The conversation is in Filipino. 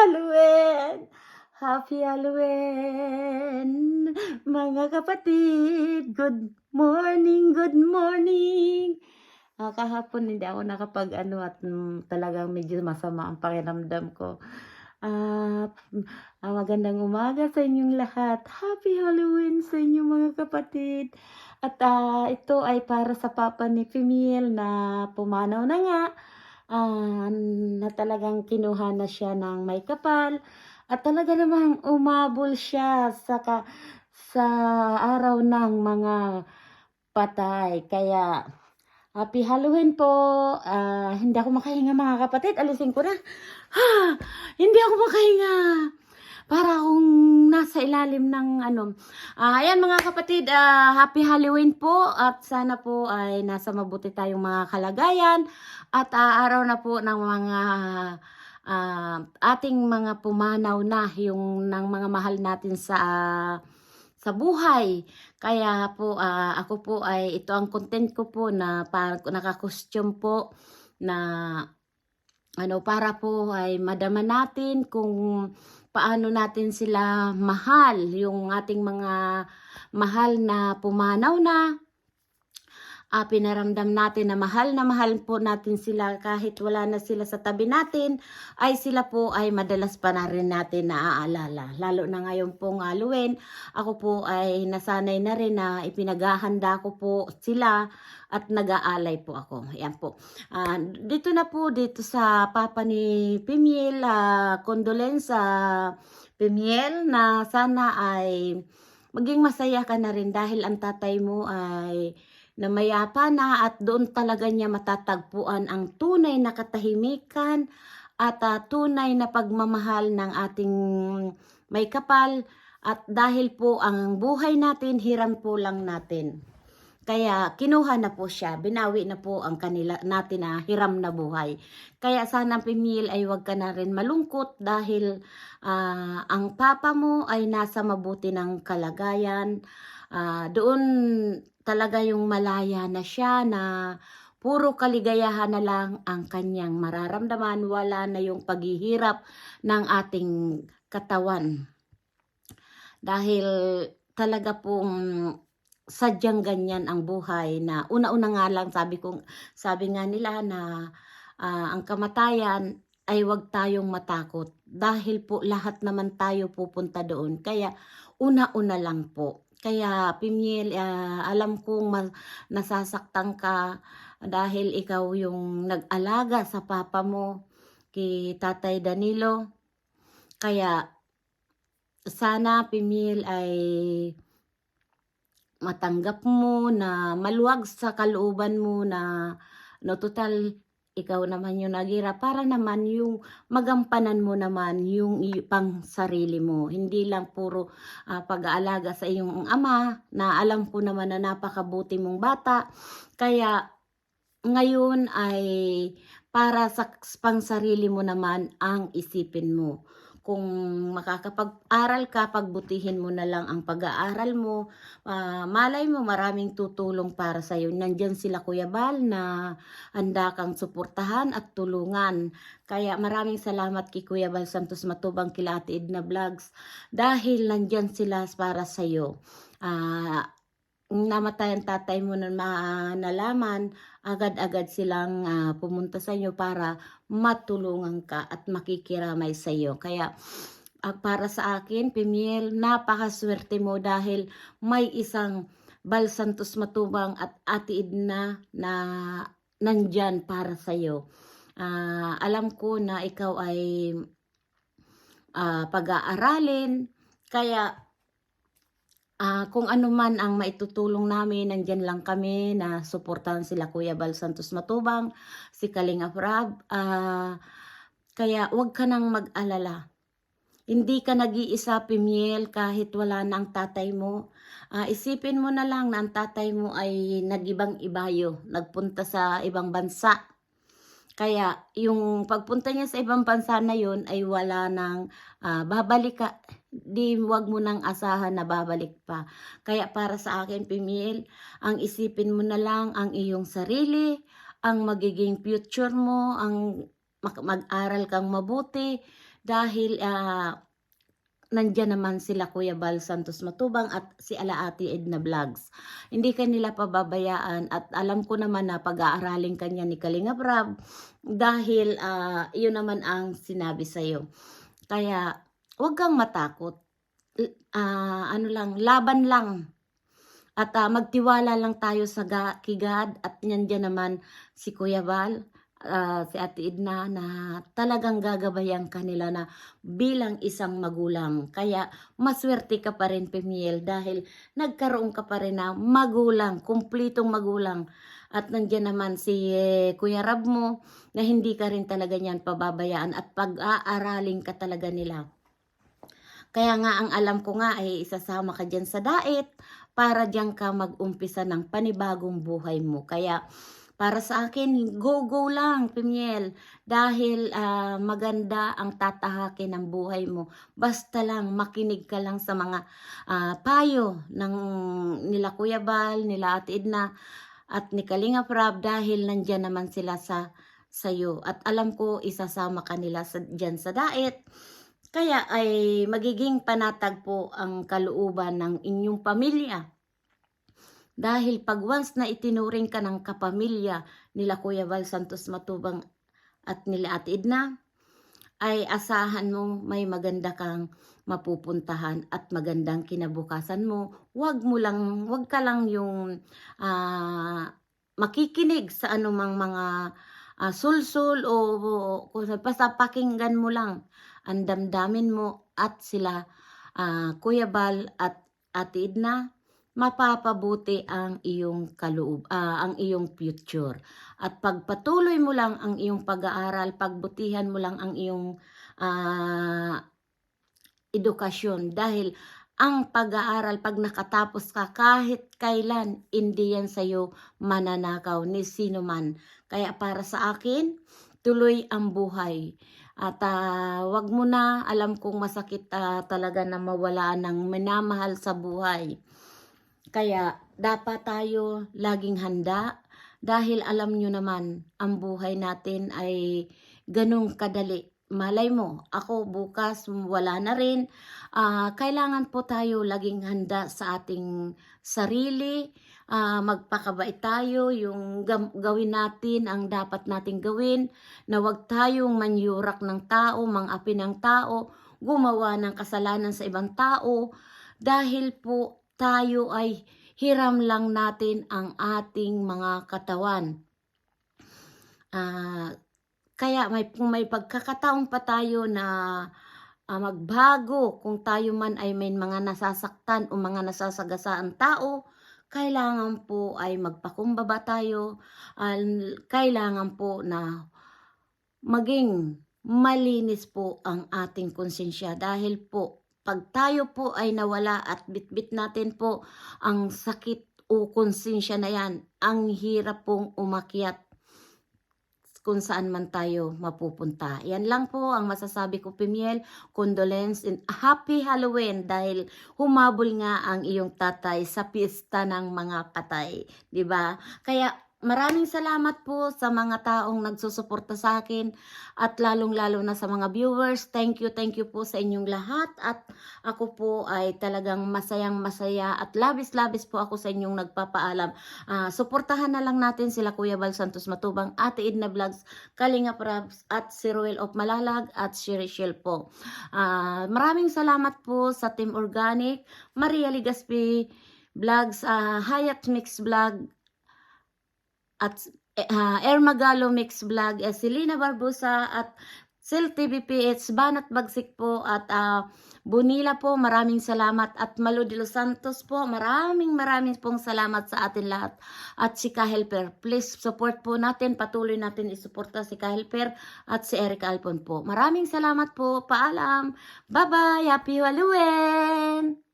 Halloween! Happy Halloween! Mga kapatid, good morning, good morning! Ah, kahapon hindi ako nakapag ano at mm, talagang medyo masama ang pakiramdam ko. Ah, magandang umaga sa inyong lahat. Happy Halloween sa inyong mga kapatid. At ah, ito ay para sa papa ni Femil na pumanaw na nga. Ah, na talagang kinuha na siya ng may kapal. At talaga namang umabol siya sa, ka, sa araw ng mga patay. Kaya, happy Halloween po. Ah, hindi ako makahinga mga kapatid. Alisin ko na. Ha! Hindi ako makahinga. Para akong nasa ilalim ng ano. Ah, ayan mga kapatid, ah, happy Halloween po at sana po ay nasa mabuti tayong mga kalagayan at ah, araw na po ng mga ah, ating mga pumanaw na yung ng mga mahal natin sa sa buhay. Kaya po ah, ako po ay ito ang content ko po na para naka-costume po na ano para po ay madama natin kung paano natin sila mahal yung ating mga mahal na pumanaw na ah, pinaramdam natin na mahal na mahal po natin sila kahit wala na sila sa tabi natin, ay sila po ay madalas pa na rin natin naaalala. Lalo na ngayon pong Halloween, ako po ay nasanay na rin na ipinaghahanda ko po sila at nag-aalay po ako. Ayan po. Ah, dito na po, dito sa papa ni Pimiel, uh, condolence sa Pimiel na sana ay maging masaya ka na rin dahil ang tatay mo ay na mayapa na at doon talaga niya matatagpuan ang tunay na katahimikan at ah, tunay na pagmamahal ng ating may kapal at dahil po ang buhay natin, hiram po lang natin. Kaya kinuha na po siya, binawi na po ang kanila natin na hiram na buhay. Kaya sana Pimil ay wag ka na rin malungkot dahil ah, ang papa mo ay nasa mabuti ng kalagayan. Ah, doon talaga yung malaya na siya na puro kaligayahan na lang ang kanyang mararamdaman. Wala na yung paghihirap ng ating katawan. Dahil talaga pong sadyang ganyan ang buhay na una-una nga lang sabi ko sabi nga nila na ah, ang kamatayan ay wag tayong matakot dahil po lahat naman tayo pupunta doon kaya una-una lang po kaya Pimiel ah, alam kong nasasaktan ka dahil ikaw yung nag-alaga sa papa mo kay Tatay Danilo. Kaya sana Pimiel ay matanggap mo na maluwag sa kalooban mo na no total ikaw naman yung nagira para naman yung magampanan mo naman yung pang sarili mo. Hindi lang puro ah, pag-aalaga sa iyong ama na alam ko naman na napakabuti mong bata. Kaya ngayon ay para sa pang sarili mo naman ang isipin mo kung makakapag-aral ka, pagbutihin mo na lang ang pag-aaral mo. Ah, malay mo, maraming tutulong para sa'yo. Nandyan sila Kuya Bal na handa kang suportahan at tulungan. Kaya maraming salamat kay Kuya Bal Santos Matubang kila Ate Edna Vlogs dahil nandyan sila para sa'yo. Ah, namatay ang tatay mo na ma- nalaman, agad-agad silang ah, pumunta sa iyo para matulungan ka at makikiramay sa iyo. Kaya ah, para sa akin, Pimiel, napakaswerte mo dahil may isang Bal Santos Matubang at Ate Edna na nandyan para sa iyo. Ah, alam ko na ikaw ay ah, pag-aaralin, kaya Ah, kung ano man ang maitutulong namin, nandyan lang kami na suportahan sila Kuya Bal Santos Matubang, si Kalinga Prab. Ah, kaya wag ka nang mag-alala. Hindi ka nag-iisa, Pimiel, kahit wala na ang tatay mo. Ah, isipin mo na lang na ang tatay mo ay nag-ibang ibayo, nagpunta sa ibang bansa. Kaya yung pagpunta niya sa ibang bansa na yun ay wala nang ah, babalik ka. Di wag mo nang asahan na babalik pa. Kaya para sa akin, Pimiel, ang isipin mo na lang ang iyong sarili, ang magiging future mo, ang mag- mag-aral kang mabuti dahil ah, nandyan naman sila Kuya Bal Santos Matubang at si Alaati Edna Vlogs. Hindi ka nila pababayaan at alam ko naman na pag-aaralin kanya ni Kalinga Brab dahil ah, yun naman ang sinabi sa'yo. Kaya huwag kang matakot. Ah, ano lang, laban lang. At ah, magtiwala lang tayo sa kigad at nandyan naman si Kuya Bal, ah, si Ate Edna na talagang gagabayan kanila na bilang isang magulang. Kaya maswerte ka pa rin, Pemiel, dahil nagkaroon ka pa rin na magulang, kumplitong magulang. At nandiyan naman si eh, Kuya Rab mo na hindi ka rin talaga niyan pababayaan at pag-aaralin ka talaga nila. Kaya nga ang alam ko nga ay isasama ka dyan sa daet para diyan ka mag-umpisa ng panibagong buhay mo. Kaya para sa akin, go-go lang, Pimiel. Dahil ah, maganda ang tatahakin ng buhay mo. Basta lang, makinig ka lang sa mga ah, payo ng nila Kuya Bal, nila Ate Edna, at ni Kalinga Prab dahil nandyan naman sila sa sayo. At alam ko, isasama ka nila sa, dyan sa daet. Kaya ay magiging panatag po ang kalooban ng inyong pamilya. Dahil pag once na itinuring ka ng kapamilya nila Kuya Val Santos Matubang at nila Ate Edna, ay asahan mo may maganda kang mapupuntahan at magandang kinabukasan mo. Huwag mo lang, huwag ka lang yung ah, makikinig sa anumang mga ah, sulsul o, o kung- basta pakinggan mo lang ang damdamin mo at sila ah, Kuya Bal at Ate Edna mapapabuti ang iyong kaloob, ah, ang iyong future. At pagpatuloy mo lang ang iyong pag-aaral, pagbutihan mo lang ang iyong ah, edukasyon dahil ang pag-aaral pag nakatapos ka kahit kailan hindi yan sa'yo mananakaw ni sino man. Kaya para sa akin, tuloy ang buhay. At ah, wag mo na, alam kong masakit ah, talaga na mawala ng minamahal sa buhay. Kaya dapat tayo laging handa dahil alam nyo naman ang buhay natin ay ganong kadali. Malay mo, ako bukas wala na rin. Ah, kailangan po tayo laging handa sa ating sarili. Ah, magpakabait tayo, yung gawin natin ang dapat nating gawin, na wag tayong manyurak ng tao, mangapi ng tao, gumawa ng kasalanan sa ibang tao, dahil po tayo ay hiram lang natin ang ating mga katawan. Ah, kaya may, kung may pagkakataon pa tayo na ah, magbago, kung tayo man ay may mga nasasaktan o mga nasasagasaan tao, kailangan po ay magpakumbaba tayo. Al- kailangan po na maging malinis po ang ating konsensya dahil po pag tayo po ay nawala at bitbit natin po ang sakit o konsensya na yan, ang hirap pong umakyat kung saan man tayo mapupunta. Yan lang po ang masasabi ko, Pimiel. Condolence and happy Halloween dahil humabol nga ang iyong tatay sa pista ng mga patay. ba? Kaya maraming salamat po sa mga taong nagsusuporta sa akin at lalong-lalo na sa mga viewers. Thank you, thank you po sa inyong lahat at ako po ay talagang masayang masaya at labis-labis po ako sa inyong nagpapaalam. Ah, suportahan na lang natin sila Kuya Val Santos Matubang, Ate Edna Vlogs, Kalinga Prabs at si Ruel of Malalag at si Rachel po. Ah, maraming salamat po sa Team Organic, Maria Ligaspi Vlogs, ah, Hayat Mix Vlog, at uh, Ermagalo Mix Vlog, eh, Selena Barbosa at Sil TVPH, Banat Bagsik po at ah, Bunila po, maraming salamat at Malo de los Santos po, maraming maraming pong salamat sa atin lahat at si Kahelper, please support po natin, patuloy natin isuporta si Kahelper at si Eric Alpon po. Maraming salamat po, paalam, bye bye, happy Halloween!